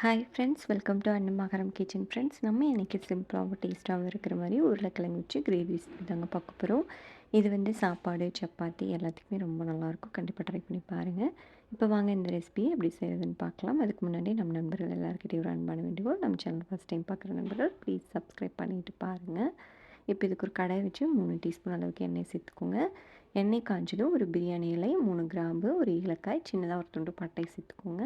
Hi friends welcome to Annamagaram kitchen friends நம்ம இன்றைக்கி சிம்பிளாகவும் டேஸ்ட்டாகவும் இருக்கிற மாதிரி உருளைக்கிழங்கு வச்சு கிரேவிஸ் தாங்க பார்க்க போகிறோம் இது வந்து சாப்பாடு சப்பாத்தி எல்லாத்துக்குமே ரொம்ப நல்லாயிருக்கும். கண்டிப்பாக ட்ரை பண்ணி பாருங்கள் இப்போ வாங்க இந்த ரெசிபியை எப்படி செய்கிறதுன்னு பார்க்கலாம். அதுக்கு முன்னாடி நம்ம நண்பர்கள் எல்லாருக்கிட்டையும் ஒரு அன்பான வேண்டுகோள். நம்ம சேனல் ஃபஸ்ட் டைம் பார்க்குற நண்பர்கள் ப்ளீஸ் சப்ஸ்கிரைப் பண்ணிவிட்டு பாருங்கள் இப்போ இதுக்கு ஒரு கடை வச்சு மூணு டீஸ்பூன் அளவுக்கு எண்ணெய் சேர்த்துக்கோங்க. எண்ணெய் காய்ஞ்சதும் ஒரு பிரியாணி இலை மூணு கிராம்பு ஒரு ஏலக்காய் சின்னதாக ஒரு துண்டு பட்டை சேர்த்துக்கோங்க.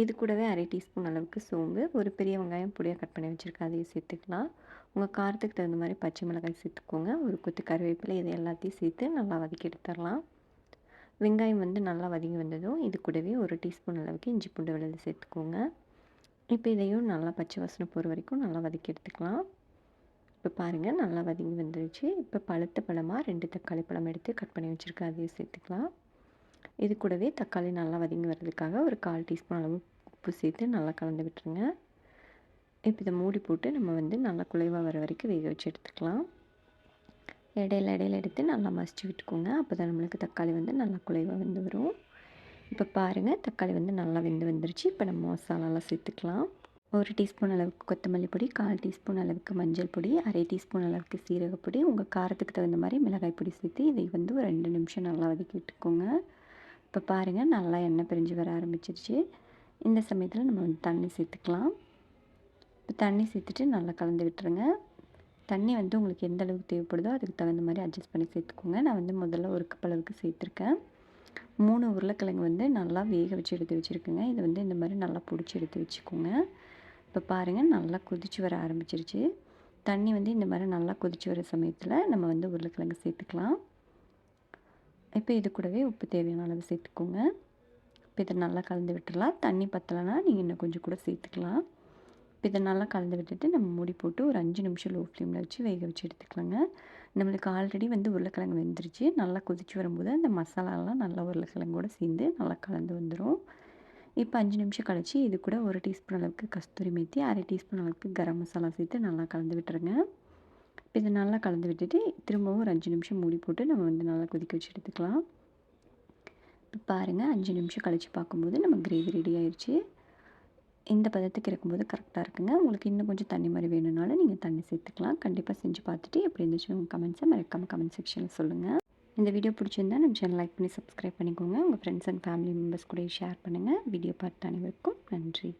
இது கூடவே அரை டீஸ்பூன் அளவுக்கு சோம்பு ஒரு பெரிய வெங்காயம் பொடியாக கட் பண்ணி வச்சுருக்கேன். அதையும் சேர்த்துக்கலாம். உங்கள் காரத்துக்கு தகுந்த மாதிரி பச்சை மிளகாய் சேர்த்துக்கோங்க. ஒரு கொத்து கருவேப்பிலை இது எல்லாத்தையும் சேர்த்து நல்லா வதக்கி எடுத்துடலாம். வெங்காயம் வந்து நல்லா வதங்கி வந்ததும் இது கூடவே ஒரு டீஸ்பூன் அளவுக்கு இஞ்சி பூண்டு விழுது சேர்த்துக்கோங்க. இப்போ இதையும் நல்லா பச்சை வாசனை போகிற வரைக்கும் நல்லா வதக்கி எடுத்துக்கலாம். இப்போ பாருங்கள் நல்லா வதங்கி வந்துருச்சு. இப்போ பழுத்த பழமாக ரெண்டு தக்காளி பழம் எடுத்து கட் பண்ணி வச்சுருக்கேன். அதையும் சேர்த்துக்கலாம். இது கூடவே தக்காளி நல்லா வதங்கி வர்றதுக்காக ஒரு கால் டீஸ்பூன் அளவு உப்பு சேர்த்து நல்லா கலந்து விட்டுருங்க. இப்போ இதை மூடி போட்டு நம்ம வந்து நல்லா குலைவாக வர வரைக்கும் வேக வச்சு எடுத்துக்கலாம். இடையில இடையில எடுத்து நல்லா மசிச்சு விட்டுக்கோங்க. அப்போ தான் நம்மளுக்கு தக்காளி வந்து நல்லா குலைவாக வெந்து வரும். இப்போ பாருங்கள் தக்காளி வந்து நல்லா வெந்து வந்துருச்சு. இப்போ நம்ம மசாலாலாம் சேர்த்துக்கலாம். ஒரு டீஸ்பூன் அளவுக்கு கொத்தமல்லி பொடி கால் டீஸ்பூன் அளவுக்கு மஞ்சள் பொடி அரை டீஸ்பூன் அளவுக்கு சீரகப்பொடி உங்கள் காரத்துக்கு தகுந்த மாதிரி மிளகாய் பொடி சேர்த்து இதை வந்து ஒரு ரெண்டு நிமிஷம் நல்லா வதக்கி விட்டுக்கோங்க. இப்போ பாருங்கள் நல்லா எண்ணெய் பிரிஞ்சு வர ஆரம்பிச்சிருச்சு. இந்த சமயத்தில் நம்ம வந்து தண்ணி சேர்த்துக்கலாம். இப்போ தண்ணி சேர்த்துட்டு நல்லா கலந்து விட்டுருங்க. தண்ணி வந்து உங்களுக்கு எந்த அளவுக்கு தேவைப்படுதோ அதுக்கு தகுந்த மாதிரி அட்ஜஸ்ட் பண்ணி சேர்த்துக்கோங்க. நான் வந்து முதல்ல ஒரு கப் அளவுக்கு சேர்த்துருக்கேன். மூணு உருளைக்கிழங்கு வந்து நல்லா வேக வச்சு எடுத்து வச்சுருக்குங்க. இதை வந்து இந்த மாதிரி நல்லா பிடிச்சி எடுத்து வச்சுக்கோங்க. இப்போ பாருங்கள் நல்லா கொதிச்சு வர ஆரம்பிச்சிருச்சு. தண்ணி வந்து இந்த மாதிரி நல்லா கொதிச்சு வர சமயத்தில் நம்ம வந்து உருளைக்கிழங்கு சேர்த்துக்கலாம். இப்போ இது கூடவே உப்பு தேவையான அளவு சேர்த்துக்கோங்க. இப்போ இதை நல்லா கலந்து விட்டுடலாம். தண்ணி பத்தலைன்னா நீங்கள் இன்னும் கொஞ்சம் கூட சேர்த்துக்கலாம். இப்போ இதை நல்லா கலந்து விட்டுட்டு நம்ம மூடி போட்டு ஒரு அஞ்சு நிமிஷம் லோ ஃப்ளேமில் வச்சு வேக வச்சு எடுத்துக்கலாங்க. நம்மளுக்கு ஆல்ரெடி வந்து உருளைக்கிழங்கு வெந்துருச்சு. நல்லா கொதிச்சு வரும்போது அந்த மசாலாலாம் நல்லா உருளைக்கிழங்கோடு சேர்ந்து நல்லா கலந்து வந்துடும் இப்போ அஞ்சு நிமிஷம் கழித்து இது கூட ஒரு டீஸ்பூன் அளவுக்கு கஸ்தூரி மேத்தி அரை டீஸ்பூன் அளவுக்கு கரம் மசாலா சேர்த்து நல்லா கலந்து விட்டுருங்க. இப்போ இதை நல்லா கலந்து விட்டுட்டு திரும்பவும் ஒரு அஞ்சு நிமிஷம் மூடி போட்டு நம்ம வந்து நல்லா கொதிக்க வச்சு எடுத்துக்கலாம். இப்போ பாருங்கள் அஞ்சு நிமிஷம் கழித்து பார்க்கும்போது நம்ம கிரேவி ரெடி ஆயிடுச்சு இந்த பதத்துக்கு இருக்கும்போது கரெக்டாக இருக்குங்க. உங்களுக்கு இன்னும் கொஞ்சம் தண்ணி மாதிரி வேணும்னாலும் நீங்கள் தண்ணி சேர்த்துக்கலாம். கண்டிப்பாக செஞ்சு பார்த்துட்டு எப்படி இருந்துச்சு உங்கள் கமெண்ட்ஸை மறக்காமல் கமெண்ட் செக்ஷனில் சொல்லுங்கள் இந்த வீடியோ பிடிச்சிருந்தா நம்ம சேனல் லைக் பண்ணி சப்ஸ்கிரைப் பண்ணிக்கோங்க. உங்கள் ஃப்ரெண்ட்ஸ் அண்ட் ஃபேமிலி மெம்பர்ஸ் கூட ஷேர் பண்ணுங்கள் வீடியோ பார்த்து அனைவருக்கும் நன்றி.